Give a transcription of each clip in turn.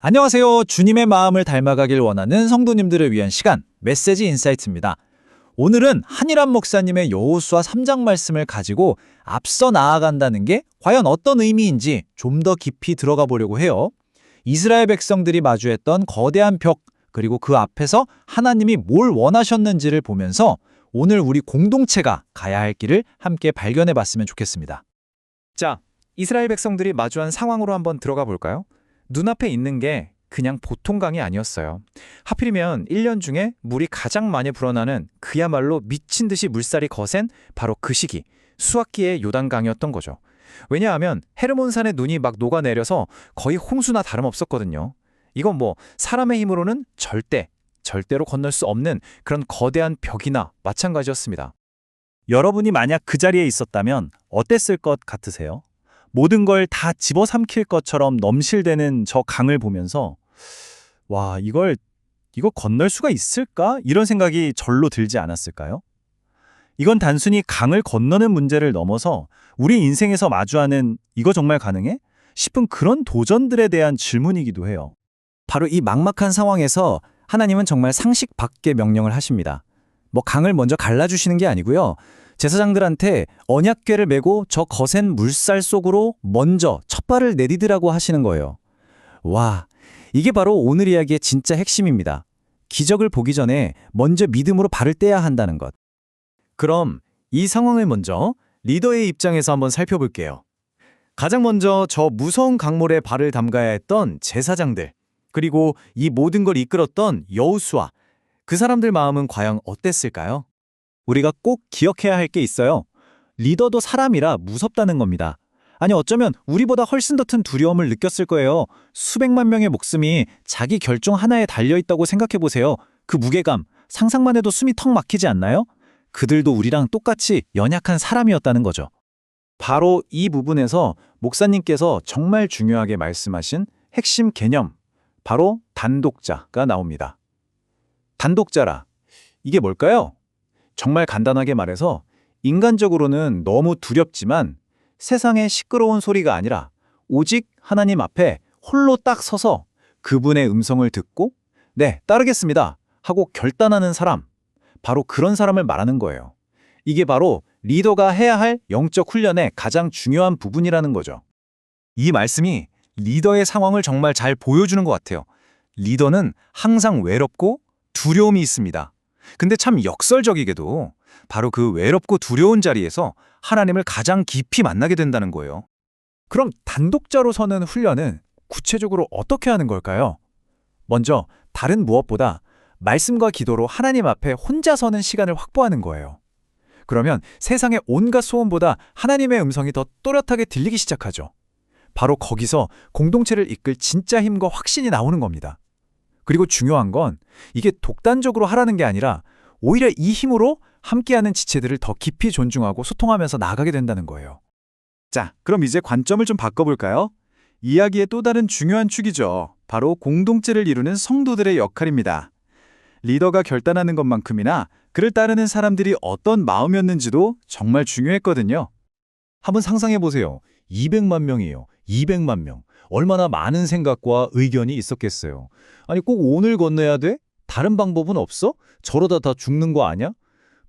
안녕하세요. 주님의 마음을 닮아가길 원하는 성도님들을 위한 시간, 메시지 인사이트입니다. 오늘은 한일환 목사님의 여호수아 3장 말씀을 가지고 앞서 나아간다는 게 과연 어떤 의미인지 좀 더 깊이 들어가 보려고 해요. 이스라엘 백성들이 마주했던 거대한 벽, 그리고 그 앞에서 하나님이 뭘 원하셨는지를 보면서 오늘 우리 공동체가 가야 할 길을 함께 발견해 봤으면 좋겠습니다. 자, 이스라엘 백성들이 마주한 상황으로 한번 들어가 볼까요? 눈앞에 있는 게 그냥 보통 강이 아니었어요. 하필이면 1년 중에 물이 가장 많이 불어나는 그야말로 미친 듯이 물살이 거센 바로 그 시기, 수학기의 요단강이었던 거죠. 왜냐하면 헤르몬산의 눈이 막 녹아내려서 거의 홍수나 다름없었거든요. 이건 뭐 사람의 힘으로는 절대, 절대로 건널 수 없는 그런 거대한 벽이나 마찬가지였습니다. 여러분이 만약 그 자리에 있었다면 어땠을 것 같으세요? 모든 걸 다 집어삼킬 것처럼 넘실대는 저 강을 보면서 와, 이걸 이거 건널 수가 있을까? 이런 생각이 절로 들지 않았을까요? 이건 단순히 강을 건너는 문제를 넘어서 우리 인생에서 마주하는 이거 정말 가능해? 싶은 그런 도전들에 대한 질문이기도 해요. 바로 이 막막한 상황에서 하나님은 정말 상식 밖의 명령을 하십니다. 뭐 강을 먼저 갈라주시는 게 아니고요. 제사장들한테 언약궤를 메고 저 거센 물살 속으로 먼저 첫 발을 내디드라고 하시는 거예요. 와, 이게 바로 오늘 이야기의 진짜 핵심입니다. 기적을 보기 전에 먼저 믿음으로 발을 떼야 한다는 것. 그럼 이 상황을 먼저 리더의 입장에서 한번 살펴볼게요. 가장 먼저 저 무서운 강물에 발을 담가야 했던 제사장들, 그리고 이 모든 걸 이끌었던 여우수아, 그 사람들 마음은 과연 어땠을까요? 우리가 꼭 기억해야 할 게 있어요. 리더도 사람이라 무섭다는 겁니다. 아니 어쩌면 우리보다 훨씬 더 큰 두려움을 느꼈을 거예요. 수백만 명의 목숨이 자기 결정 하나에 달려 있다고 생각해 보세요. 그 무게감, 상상만 해도 숨이 턱 막히지 않나요? 그들도 우리랑 똑같이 연약한 사람이었다는 거죠. 바로 이 부분에서 목사님께서 정말 중요하게 말씀하신 핵심 개념, 바로 단독자가 나옵니다. 단독자라. 이게 뭘까요? 정말 간단하게 말해서 인간적으로는 너무 두렵지만 세상의 시끄러운 소리가 아니라 오직 하나님 앞에 홀로 딱 서서 그분의 음성을 듣고 네, 따르겠습니다 하고 결단하는 사람. 바로 그런 사람을 말하는 거예요. 이게 바로 리더가 해야 할 영적 훈련의 가장 중요한 부분이라는 거죠. 이 말씀이 리더의 상황을 정말 잘 보여주는 것 같아요. 리더는 항상 외롭고 두려움이 있습니다. 근데 참 역설적이게도 바로 그 외롭고 두려운 자리에서 하나님을 가장 깊이 만나게 된다는 거예요. 그럼 단독자로 서는 훈련은 구체적으로 어떻게 하는 걸까요? 먼저 다른 무엇보다 말씀과 기도로 하나님 앞에 혼자 서는 시간을 확보하는 거예요. 그러면 세상의 온갖 소음보다 하나님의 음성이 더 또렷하게 들리기 시작하죠. 바로 거기서 공동체를 이끌 진짜 힘과 확신이 나오는 겁니다. 그리고 중요한 건 이게 독단적으로 하라는 게 아니라 오히려 이 힘으로 함께하는 지체들을 더 깊이 존중하고 소통하면서 나아가게 된다는 거예요. 자, 그럼 이제 관점을 좀 바꿔볼까요? 이야기의 또 다른 중요한 축이죠. 바로 공동체를 이루는 성도들의 역할입니다. 리더가 결단하는 것만큼이나 그를 따르는 사람들이 어떤 마음이었는지도 정말 중요했거든요. 한번 상상해 보세요. 200만 명이에요. 200만 명. 얼마나 많은 생각과 의견이 있었겠어요. 아니 꼭 오늘 건너야 돼? 다른 방법은 없어? 저러다 다 죽는 거 아니야?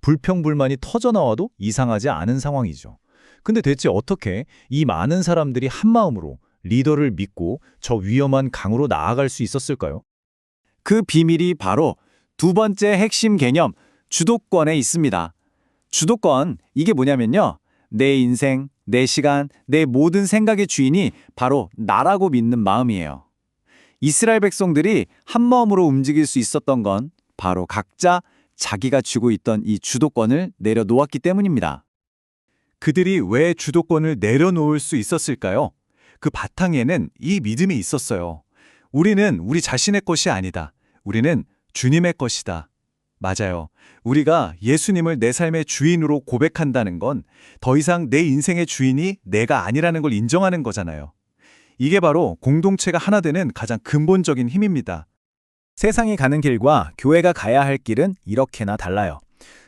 불평불만이 터져나와도 이상하지 않은 상황이죠. 근데 대체 어떻게 이 많은 사람들이 한마음으로 리더를 믿고 저 위험한 강으로 나아갈 수 있었을까요? 그 비밀이 바로 두 번째 핵심 개념, 주도권에 있습니다. 주도권, 이게 뭐냐면요. 내 인생, 내 시간, 내 모든 생각의 주인이 바로 나라고 믿는 마음이에요. 이스라엘 백성들이 한 마음으로 움직일 수 있었던 건 바로 각자 자기가 쥐고 있던 이 주도권을 내려놓았기 때문입니다. 그들이 왜 주도권을 내려놓을 수 있었을까요? 그 바탕에는 이 믿음이 있었어요. 우리는 우리 자신의 것이 아니다. 우리는 주님의 것이다. 맞아요. 우리가 예수님을 내 삶의 주인으로 고백한다는 건 더 이상 내 인생의 주인이 내가 아니라는 걸 인정하는 거잖아요. 이게 바로 공동체가 하나 되는 가장 근본적인 힘입니다. 세상이 가는 길과 교회가 가야 할 길은 이렇게나 달라요.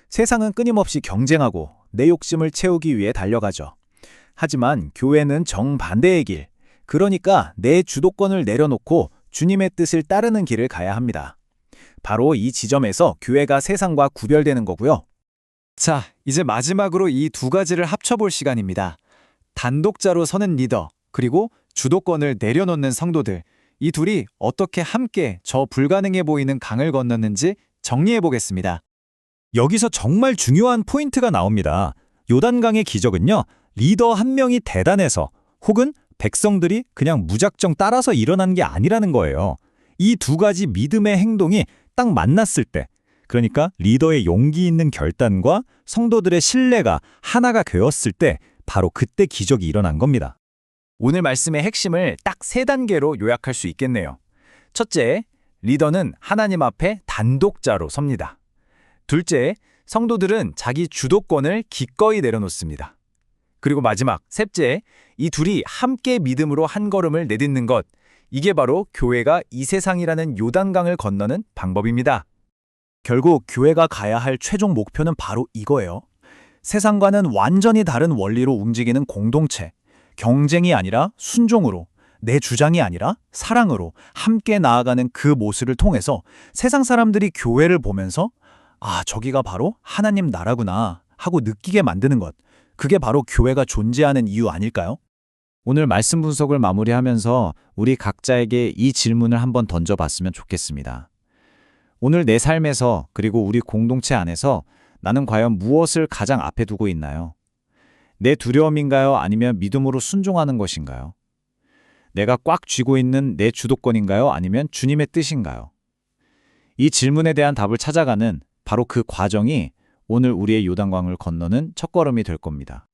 세상은 끊임없이 경쟁하고 내 욕심을 채우기 위해 달려가죠. 하지만 교회는 정반대의 길. 그러니까 내 주도권을 내려놓고 주님의 뜻을 따르는 길을 가야 합니다. 바로 이 지점에서 교회가 세상과 구별되는 거고요. 자, 이제 마지막으로 이 두 가지를 합쳐볼 시간입니다. 단독자로 서는 리더, 그리고 주도권을 내려놓는 성도들. 이 둘이 어떻게 함께 저 불가능해 보이는 강을 건넜는지 정리해 보겠습니다. 여기서 정말 중요한 포인트가 나옵니다. 요단강의 기적은요, 리더 한 명이 대단해서 혹은 백성들이 그냥 무작정 따라서 일어난 게 아니라는 거예요. 이 두 가지 믿음의 행동이 딱 만났을 때, 그러니까 리더의 용기 있는 결단과 성도들의 신뢰가 하나가 되었을 때, 바로 그때 기적이 일어난 겁니다. 오늘 말씀의 핵심을 딱 세 단계로 요약할 수 있겠네요. 첫째, 리더는 하나님 앞에 단독자로 섭니다. 둘째, 성도들은 자기 주도권을 기꺼이 내려놓습니다. 그리고 마지막, 셋째, 이 둘이 함께 믿음으로 한 걸음을 내딛는 것. 이게 바로 교회가 이 세상이라는 요단강을 건너는 방법입니다. 결국 교회가 가야 할 최종 목표는 바로 이거예요. 세상과는 완전히 다른 원리로 움직이는 공동체. 경쟁이 아니라 순종으로, 내 주장이 아니라 사랑으로 함께 나아가는 그 모습을 통해서 세상 사람들이 교회를 보면서 아, 저기가 바로 하나님 나라구나 하고 느끼게 만드는 것. 그게 바로 교회가 존재하는 이유 아닐까요? 오늘 말씀 분석을 마무리하면서 우리 각자에게 이 질문을 한번 던져봤으면 좋겠습니다. 오늘 내 삶에서 그리고 우리 공동체 안에서 나는 과연 무엇을 가장 앞에 두고 있나요? 내 두려움인가요? 아니면 믿음으로 순종하는 것인가요? 내가 꽉 쥐고 있는 내 주도권인가요? 아니면 주님의 뜻인가요? 이 질문에 대한 답을 찾아가는 바로 그 과정이 오늘 우리의 요단강을 건너는 첫걸음이 될 겁니다.